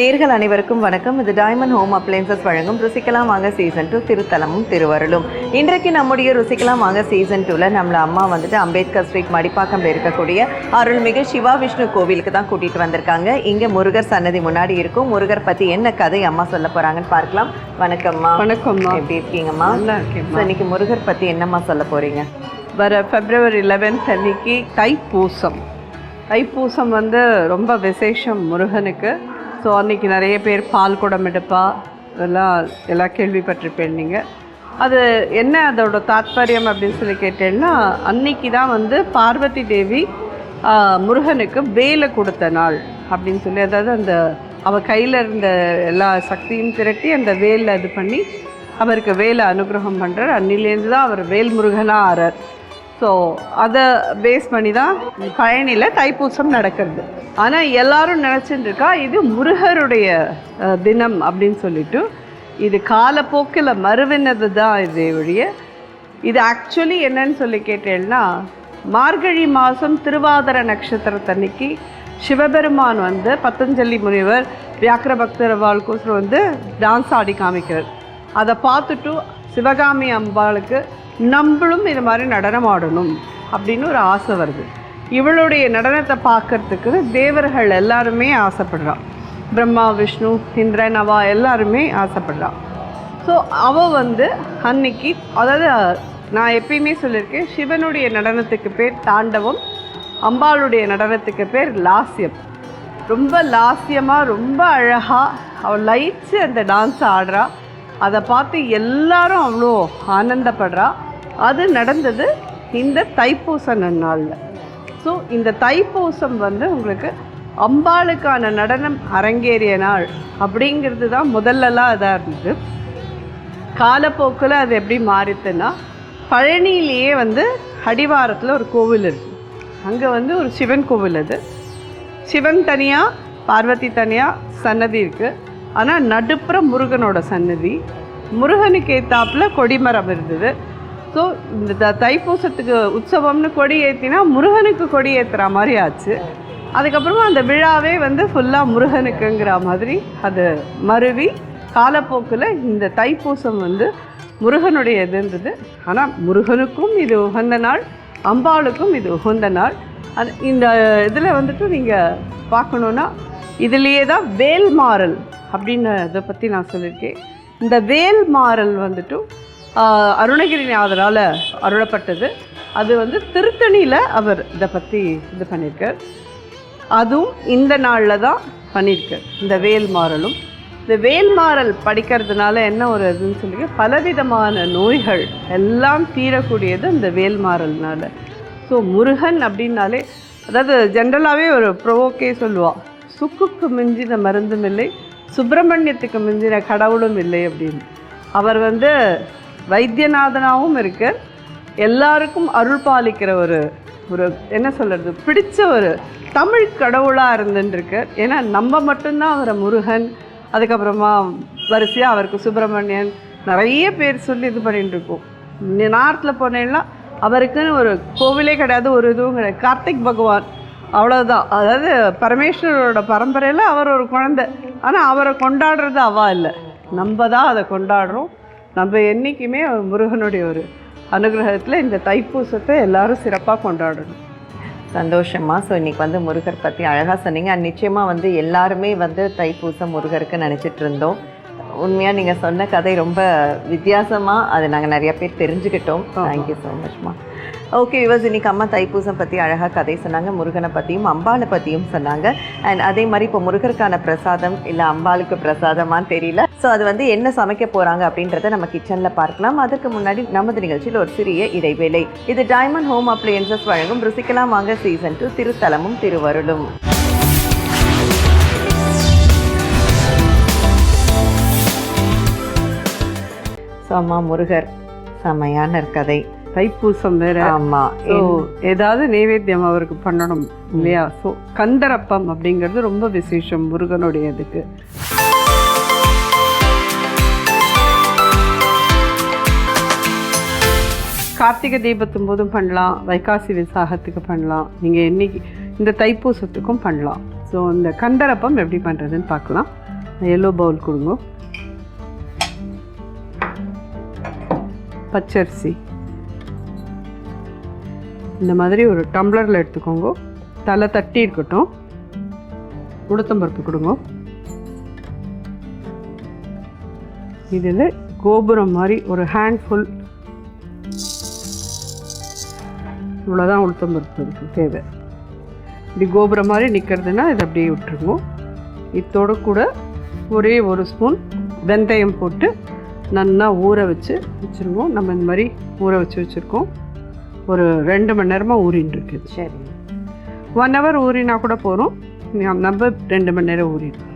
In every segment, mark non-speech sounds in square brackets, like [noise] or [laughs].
நேயர்கள் அனைவருக்கும் வணக்கம். இது டைமண்ட் ஹோம் அப்ளைன்சஸ் வழங்கும் ருசிக்கலாம் வாங்க சீசன் டூ திருத்தலமும் திருவருளும். இன்றைக்கு நம்முடைய ருசிக்கலாம் வாங்க சீசன் டூவில் நம்மள அம்மா வந்துட்டு அம்பேத்கர் ஸ்ட்ரீட் மடிப்பாக்கம்ல இருக்கக்கூடிய அருள்மிகு சிவா விஷ்ணு கோவிலுக்கு தான் கூட்டிட்டு வந்திருக்காங்க. இங்க முருகர் சன்னதி முன்னாடி இருக்கும். முருகர் பத்தி என்ன கதை அம்மா சொல்ல போறாங்கன்னு பார்க்கலாம். வணக்கம்மா. வணக்கம்மா. எப்படி இருக்கீங்கம்மா? இன்னைக்கு முருகர் பத்தி என்னம்மா சொல்ல போறீங்க? வர பிப்ரவரி 11th அன்னைக்கு தைப்பூசம். தைப்பூசம் வந்து ரொம்ப விசேஷம் முருகனுக்கு. ஸோ அன்னைக்கு நிறைய பேர் பால் குடம் எடுப்பா. இதெல்லாம் எல்லாம் கேள்விப்பட்டிருப்பேன் நீங்கள் அது என்ன அதோட தாத்பரியம் அப்படின்னு சொல்லி கேட்டேன்னா அன்னைக்கு தான் வந்து பார்வதி தேவி முருகனுக்கு வேலை கொடுத்த நாள் அப்படின்னு சொல்லி அதாவது அந்த அவள் கையில் இருந்த எல்லா சக்தியும் திரட்டி அந்த வேலை இது பண்ணி அவருக்கு வேலை அனுகிரகம் பண்ணுறார் அன்னிலேருந்து தான் அவர் வேல் முருகனாக ஆறார். ஸோ அதை பேஸ் பண்ணி தான் பழனியில் தைப்பூசம் நடக்கிறது. ஆனால் எல்லாரும் நினச்சிட்டு இருக்கா இது முருகருடைய தினம் அப்படின்னு சொல்லிட்டு இது காலப்போக்கில் மறுவினது தான் இது ஒழிய இது ஆக்சுவலி என்னன்னு சொல்லி கேட்டேன்னா மார்கழி மாதம் திருவாதிர நட்சத்திரத்தன்னைக்கு சிவபெருமான் வந்து பத்தஞ்சலி முனிவர் வியாக்கிர பக்தர் வாழ்க்கோசரம் வந்து டான்ஸ் ஆடி காமிக்கிறார். அதை பார்த்துட்டு சிவகாமி அம்பாளுக்கு நம்மளும் இது மாதிரி நடனம் ஆடணும் அப்படின்னு ஒரு ஆசை வருது. இவளுடைய நடனத்தை பார்க்கறதுக்கு தேவர்கள் எல்லாருமே ஆசைப்படுறான் பிரம்மா விஷ்ணு இந்திரன் அவா எல்லாருமே ஆசைப்படுறான் ஸோ அவள் வந்து அன்னைக்கு அதாவது நான் எப்பயுமே சொல்லியிருக்கேன் சிவனுடைய நடனத்துக்கு பேர் தாண்டவம் அம்பாளுடைய நடனத்துக்கு பேர் லாஸ்யம். ரொம்ப லாஸ்யமாக ரொம்ப அழகாக அவள் லைட்ஸு அந்த டான்ஸை ஆடுறா. அதை பார்த்து எல்லாரும் அவ்வளோ ஆனந்தப்படுறா. அது நடந்தது இந்த தைப்பூச நன்னாளில் ஸோ இந்த தைப்பூசம் வந்து உங்களுக்கு அம்பாளுக்கான நடனம் அரங்கேறிய நாள் அப்படிங்கிறது தான் முதல்லலாம் இதாக இருந்தது. காலப்போக்கில் அது எப்படி மாறித்துன்னா பழனியிலேயே வந்து அடிவாரத்தில் ஒரு கோவில் இருக்குது அங்கே வந்து ஒரு சிவன் கோவில் அது. சிவன் தனியாக பார்வதி தனியாக சன்னதி இருக்குது ஆனால் நடுப்புற முருகனோட சன்னதி. முருகனுக்கு ஏத்தாப்பில் கொடிமரம் இருந்தது. ஸோ இந்த த- தைப்பூசத்துக்கு உற்சவம்னு கொடி ஏற்றினா முருகனுக்கு கொடி ஏற்றுற மாதிரி ஆச்சு. அதுக்கப்புறமா அந்த விழாவே வந்து ஃபுல்லாக முருகனுக்குங்கிற மாதிரி அது மருவி காலப்போக்கில் இந்த தைப்பூசம் வந்து முருகனுடைய இதுன்றது. ஆனால் முருகனுக்கும் இது உகந்த நாள் அம்பாளுக்கும் இது உகந்த நாள். அது இந்த இதில் வந்துட்டு நீங்கள் பார்க்கணுன்னா இதுலேயே தான் வேல்மாறல் அப்படின்னு இதை பற்றி நான் சொல்லியிருக்கேன். இந்த வேல்மாறல் வந்துட்டு அருணகிரிநாதரால் அருளப்பட்டது. அது வந்து திருத்தணியில் அவர் இதை பற்றி இது பண்ணியிருக்கார் அதுவும் இந்த நாளில் தான் பண்ணியிருக்கார் இந்த வேல்மாறலும் இந்த வேல்மாறல் படிக்கிறதுனால என்ன ஒரு இதுன்னு சொல்லி பலவிதமான நோய்கள் எல்லாம் தீரக்கூடியது இந்த வேல்மாறல்னால ஸோ முருகன் அப்படின்னாலே அதாவது ஜென்ரலாகவே ஒரு ப்ரோவோக்கே சொல்லுவாள் சுக்குக்கு மிஞ்சின மருந்தும் இல்லை சுப்பிரமணியத்துக்கு மிஞ்சின கடவுளும் இல்லை அப்படின்னு. அவர் வந்து வைத்தியநாதனாகவும் இருக்கார் எல்லாருக்கும் அருள் பாலிக்கிற ஒரு ஒரு என்ன சொல்கிறது பிடிச்ச ஒரு தமிழ் கடவுளாக இருந்துட்டுருக்கு ஏன்னா நம்ம மட்டும்தான் அவரை முருகன் அதுக்கப்புறமா வரிசையாக அவருக்கு சுப்பிரமணியன் நிறைய பேர் சொல்லி இது பண்ணிட்டு இருக்கோம் நார்த்தில் போனேன்னா அவருக்குன்னு ஒரு கோவிலே கிடையாது ஒரு இதுவும் கிடையாது. கார்த்திக் பகவான் அவ்வளோதான் அதாவது பரமேஸ்வரரோட பரம்பரையில் அவர் ஒரு குழந்தை. ஆனால் அவரை கொண்டாடுறது அவா இல்லை. நம்ம தான் அதை கொண்டாடுறோம். நம்ம என்றைக்குமே முருகனுடைய ஒரு அனுகிரகத்தில் இந்த தைப்பூசத்தை எல்லாரும் சிறப்பாக கொண்டாடணும். சந்தோஷமா? ஸோ இன்னைக்கு வந்து முருகர் பற்றி அழகாக சொன்னீங்க. அண்ட் நிச்சயமாக வந்து எல்லாருமே வந்து தைப்பூசம் முருகருக்கு நினச்சிட்டு இருந்தோம். உண்மையாக நீங்கள் சொன்ன கதை ரொம்ப வித்தியாசமாக அதை நாங்கள் நிறைய பேர் தெரிஞ்சுக்கிட்டோம். தேங்க்யூ ஸோ மச்மா ஓகே விவஸ் இன்னைக்கு அம்மா தைப்பூசம் பற்றி அழகாக கதை சொன்னாங்க. முருகனை பற்றியும் அம்பாளை பற்றியும் சொன்னாங்க. அண்ட் அதே மாதிரி இப்போ முருகருக்கான பிரசாதம் இல்லை அம்பாளுக்கு பிரசாதமான்னு தெரியல. ஸோ அது வந்து என்ன சமைக்க போகிறாங்க அப்படின்றத நம்ம கிச்சனில் பார்க்கலாம். அதுக்கு முன்னாடி நமது நிகழ்ச்சியில் ஒரு சிறிய இடைவேளை. இது டைமண்ட் ஹோம் அப்ளையன்சஸ் வழங்கும் ருசிக்கலாம் வாங்க சீசன் டூ திருத்தலமும் திருவருளும். ஸோ அம்மா முருகர் செமையான கதை. தைப்பூசம் வேற. ஆமா ஸோ ஏதாவது நைவேத்தியம் அவருக்கு பண்ணணும் இல்லையா? ஸோ கந்தரப்பம் அப்படிங்கிறது ரொம்ப விசேஷம் முருகனுடைய இதுக்கு கார்த்திகை தீபத்தும் போதும் பண்ணலாம். வைகாசி விசாகத்துக்கு பண்ணலாம். நீங்கள் என்னைக்கு இந்த தைப்பூசத்துக்கும் பண்ணலாம். ஸோ இந்த கந்தரப்பம் எப்படி பண்ணுறதுன்னு பார்க்கலாம். எல்லோ பவுல் கொடுங்க. பச்சரிசி. இந்த மாதிரி ஒரு டம்ளரில் எடுத்துக்கோங்க. தலை தட்டி இருக்கட்டும். உளுத்தம்பருப்பு கொடுங்க. இதில் கோபுரம் மாதிரி ஒரு ஹேண்ட்ஃபுல் இவ்வளோதான் உளுத்தம்பருப்பு இருக்கு தேவை. இப்படி கோபுரம் மாதிரி நிற்கிறதுனா இதை அப்படியே விட்டுருங்க. இதோட கூட ஒரே ஒரு ஸ்பூன் வெந்தயம் போட்டு நல்லா ஊற வச்சு வச்சுருவோம் நம்ம இந்த மாதிரி ஊற வச்சு வச்சுருக்கோம். ஒரு ரெண்டு மணி நேரமாக ஊறின்னு இருக்குது சரி. ஒன் ஹவர் ஊறினா கூட போகிறோம் நம்ம ரெண்டு மணி நேரம் ஊறிடும்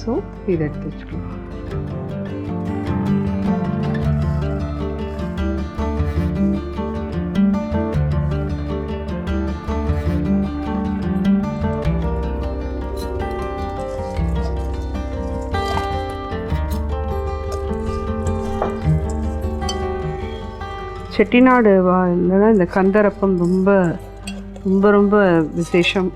ஸோ இதை எடுத்து வச்சுக்கலாம். செட்டிநாடு இல்லைன்னா இந்த கந்தரப்பம் ரொம்ப ரொம்ப ரொம்ப விசேஷம்.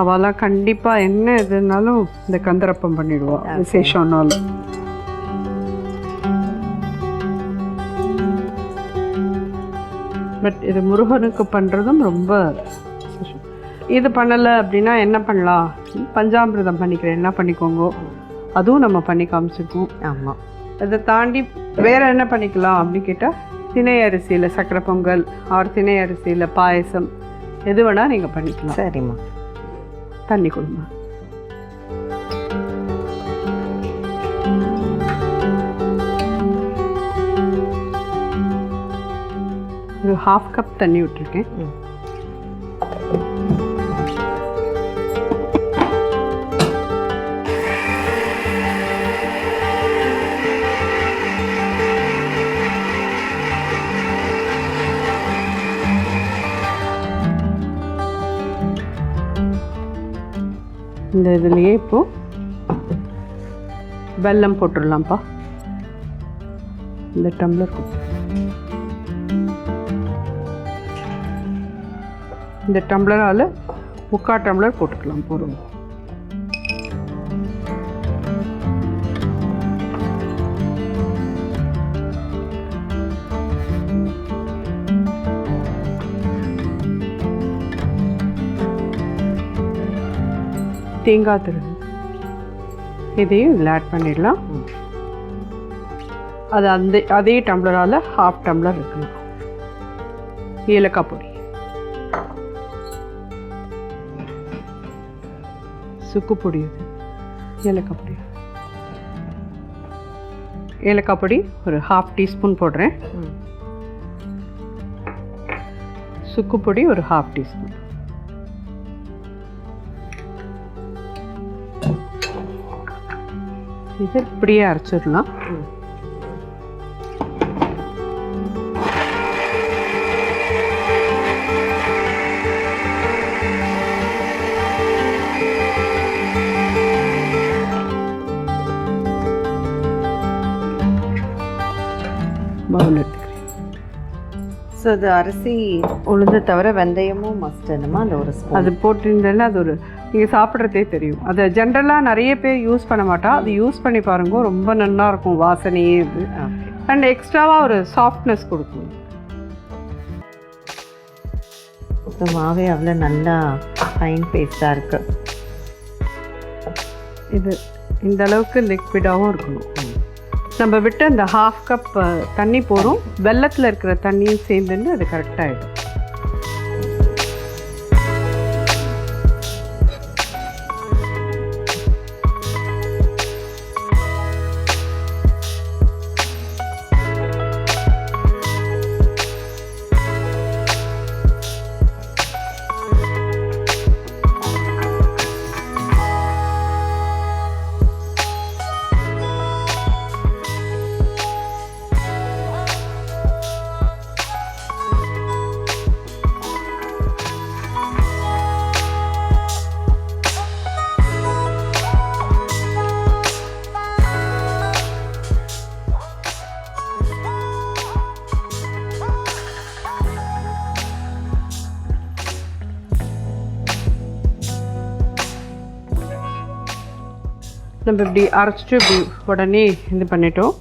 அவெல்லாம் கண்டிப்பாக என்ன இதுனாலும் இந்த கந்தரப்பம் பண்ணிடுவா விசேஷம்னாலும். பட் இது முருகனுக்கு பண்ணுறதும் ரொம்ப இது பண்ணலை அப்படின்னா என்ன பண்ணலாம்? பஞ்சாமிர்தம் பண்ணிக்கிறேன் என்ன பண்ணிக்கோங்க. அதுவும் நம்ம பண்ணி காமிச்சிருக்கோம். ஆமாம் அதை தாண்டி வேற என்ன பண்ணிக்கலாம் அப்படின்னு கேட்டால் திணை அரிசியில் சக்கரை பொங்கல் ஆர் திணை அரிசியில் பாயசம். எது வேணால் நீங்கள் பண்ணிக்கலாம். சரிம்மா. தண்ணி கொடுங்க ஒரு ஹாஃப் கப் தண்ணி விட்டுருக்கேன். இந்த இதுலேயே இப்போது வெல்லம் போட்டுடலாம்ப்பா. இந்த டம்ளர் இந்த டம்ளரால் முக்கால் டம்ளர் போட்டுக்கலாம் போதும். தேங்காய் திருகு. இதையும் இதில் ஆட் பண்ணிடலாம். அது அந்த அதே டம்ளரால் ஹாஃப் டம்ளர் இருக்கணும். ஏலக்காய் பொடி. சுக்கு பொடி இது. ஏலக்காய் பொடி. ஏலக்காய் பொடி ஒரு ஹாஃப் டீஸ்பூன் போடுறேன். சுக்கு பொடி ஒரு ஹாஃப் டீஸ்பூன் இது இப்படியே அரைச்சிடலாம். பவுல் எடுத்துக்கிறேன். ஸோ இது அரிசி உளுந்து தவிர வெந்தயமும் மஸ்ட் என்னமா அந்த ஒரு அது போட்டிருந்தேன்னா அது ஒரு நீங்கள் சாப்பிட்றதே தெரியும். அதை ஜென்ரலாக நிறைய பேர் யூஸ் பண்ண மாட்டா. அது யூஸ் பண்ணி பாருங்க. ரொம்ப நல்லா இருக்கும் வாசனையே இது. அண்ட் எக்ஸ்ட்ராவாக ஒரு சாஃப்ட்னஸ் கொடுக்கும். இப்போ மாவே அவ்வளோ நல்லா ஃபைன் பேஸ்ட்டாக இருக்கு. இது இந்த அளவுக்கு லிக்விடாகவும் இருக்கணும். நம்ம விட்டு அந்த ஹாஃப் கப் தண்ணி போகிறோம் வெள்ளத்தில் இருக்கிற தண்ணியும் சேர்ந்துன்னு அது கரெக்டாகிடும் நம்ம இப்படி அரைச்சிட்டு இப்படி உடனே இது பண்ணிட்டோம்.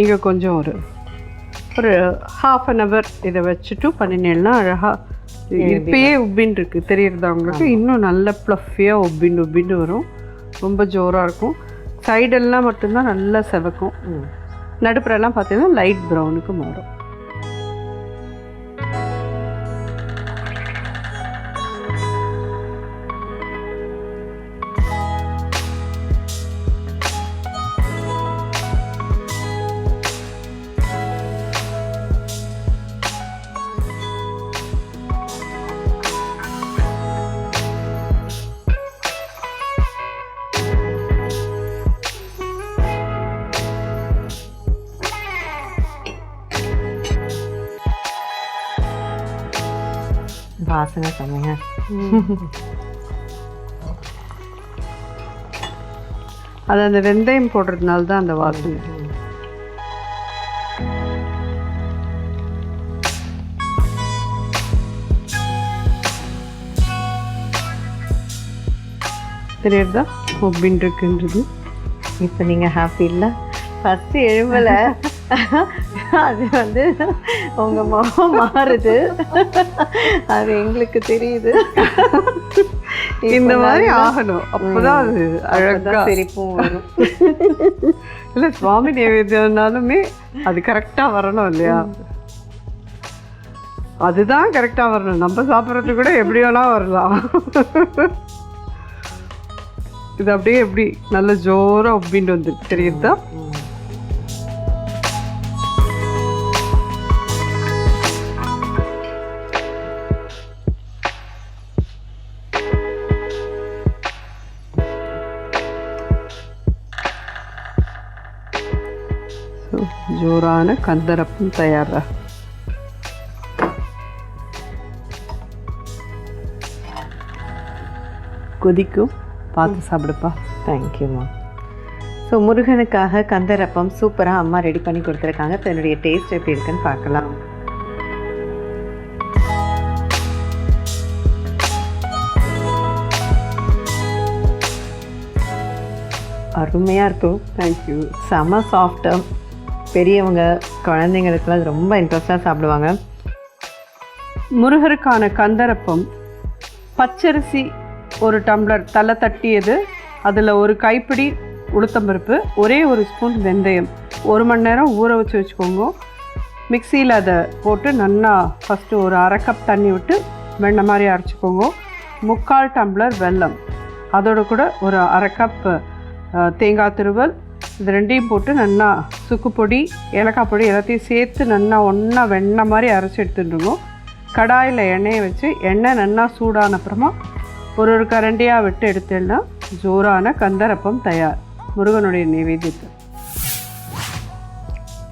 இங்கே கொஞ்சம் ஒரு ஒரு ஹாஃப் அன் ஹவர் இதை வச்சுட்டு பண்ணினேன்னா அழகாக இப்பயே உப்பின்னு இருக்கு. தெரியுறதா உங்களுக்கு? இன்னும் நல்ல ப்ளஃபியாக உப்பின்னு உப்பின்னு வரும். ரொம்ப ஜோராக இருக்கும். சைடெல்லாம் மட்டும்தான் நல்லா செவக்கும். நடுப்புறெல்லாம் பார்த்தீங்கன்னா லைட் ப்ரௌனுக்கு மாறும். வாசனை செம்மைங்க அது அந்த வெந்தயம் போடுறதுனால தான் அந்த வாசனை. தெரியுறதா உப்பின் இருக்குன்றது இப்போ நீங்கள் ஹாப்பி இல்லை? ஃபஸ்ட்டு எழும்பல. [laughs] அது வந்து உங்கள் முகம் மாறுது. அது எங்களுக்கு தெரியுது. இந்த மாதிரி ஆகணும். அப்பதான் அது அழகா அப்பதான் சிரிப்பும் வரும். இல்ல சுவாமி நைவேத்தியம்னாலுமே அது கரெக்டா வரணும் இல்லையா? அதுதான் கரெக்டா வரணும். நம்ம சாப்பிட்றது கூட எப்படி வேணா வரலாம். இது அப்படியே எப்படி? நல்ல ஜோரா உப்பின்னு வந்துருக்கு தெரியுதா? ஜோரான கந்தரப்பம் தயாரா கொதிக்கும். பார்த்து சாப்பிடுப்பா. தேங்க்யூம்மா ஸோ முருகனுக்காக கந்தரப்பம் சூப்பராக அம்மா ரெடி பண்ணி கொடுத்துருக்காங்க. இப்போ என்னுடைய டேஸ்ட் எப்படி இருக்குன்னு பார்க்கலாம். அருமையாக இருக்கும். தேங்க்யூ செம சாஃப்டாக பெரியவங்க குழந்தைங்களுக்குலாம் ரொம்ப இன்ட்ரெஸ்டாக சாப்பிடுவாங்க. முருகருக்கான கந்தரப்பம். பச்சரிசி ஒரு டம்ளர் தலை தட்டியது. அதில் ஒரு கைப்பிடி உளுத்தம்பருப்பு ஒரே ஒரு ஸ்பூன் வெந்தயம். ஒரு மணி நேரம் ஊற வச்சு வச்சுக்கோங்க. மிக்சியில் அதை போட்டு நல்லா ஃபஸ்ட்டு ஒரு அரை கப் தண்ணி விட்டு வெண்ணெய் மாதிரி அரைச்சிக்கோங்க. முக்கால் டம்ளர் வெல்லம். அதோட கூட ஒரு அரை கப் தேங்காய் திருவல் இது ரெண்டையும் போட்டு நல்லா சுக்கு பொடி ஏலக்காய் பொடி எல்லாத்தையும் சேர்த்து நல்லா ஒன்றா வெண்ணெய் மாதிரி அரைச்சி எடுத்துட்டுருங்க கடாயில் எண்ணெயை வச்சு எண்ணெய் நல்லா சூடான அப்புறமா ஒரு ஒரு கரண்டியாக விட்டு எடுத்தேன்னா ஜோரான கந்தரப்பம் தயார். முருகனுடைய நைவேத்தியத்தை.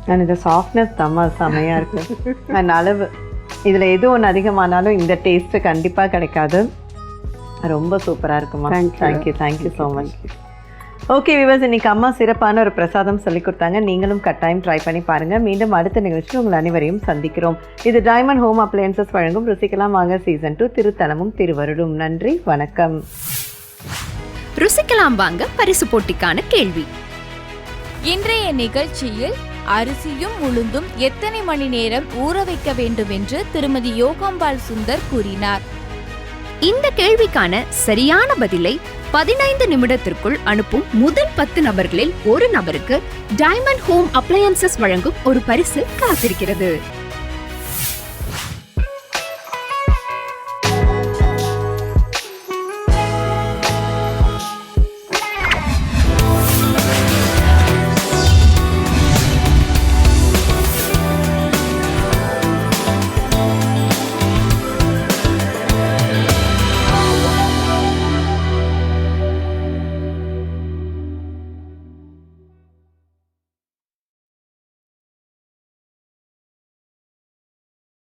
நான் இந்த சாஃப்ட்னஸ் செம்ம செமையாக இருக்கு. அண்ட் அளவு இதில் எது ஒன்று அதிகமானாலும் இந்த டேஸ்ட்டு கண்டிப்பாக கிடைக்காது. ரொம்ப சூப்பராக இருக்குமா? Thank you. Thank you thank you so much okay விவாஸ் இன்னைக்கு அம்மா சிறப்பான ஒரு பிரசாதம் சொல்லி கொடுத்தாங்க. நீங்களும் கட்டாயம் ட்ரை பண்ணி பாருங்க. மீண்டும் அடுத்த நிகழ்ச்சியில் உங்கள் அனைவரையும் சந்திக்கிறோம். இது டைமண்ட் ஹோம் அப்ளையன்சஸ் வழங்கும் ருசிக்கலாம் வாங்க சீசன் டூ திருத்தலமும் திருவருடும் நன்றி வணக்கம். ருசிக்கலாம் வாங்க பரிசு போட்டிக்கான கேள்வி. இன்றைய நிகழ்ச்சியில் அரிசியும் உளுந்தும் எத்தனை மணி நேரம் ஊற வைக்க வேண்டும் என்று திருமதி யோகாம்பால் சுந்தர் கூறினார். இந்த கேள்விக்கான சரியான பதிலை பதினைந்து நிமிடத்திற்குள் அனுப்பும் முதல் பத்து நபர்களில் ஒரு நபருக்கு டைமண்ட் ஹோம் அப்ளையன்சஸ் வழங்கும் ஒரு பரிசு காத்திருக்கிறது.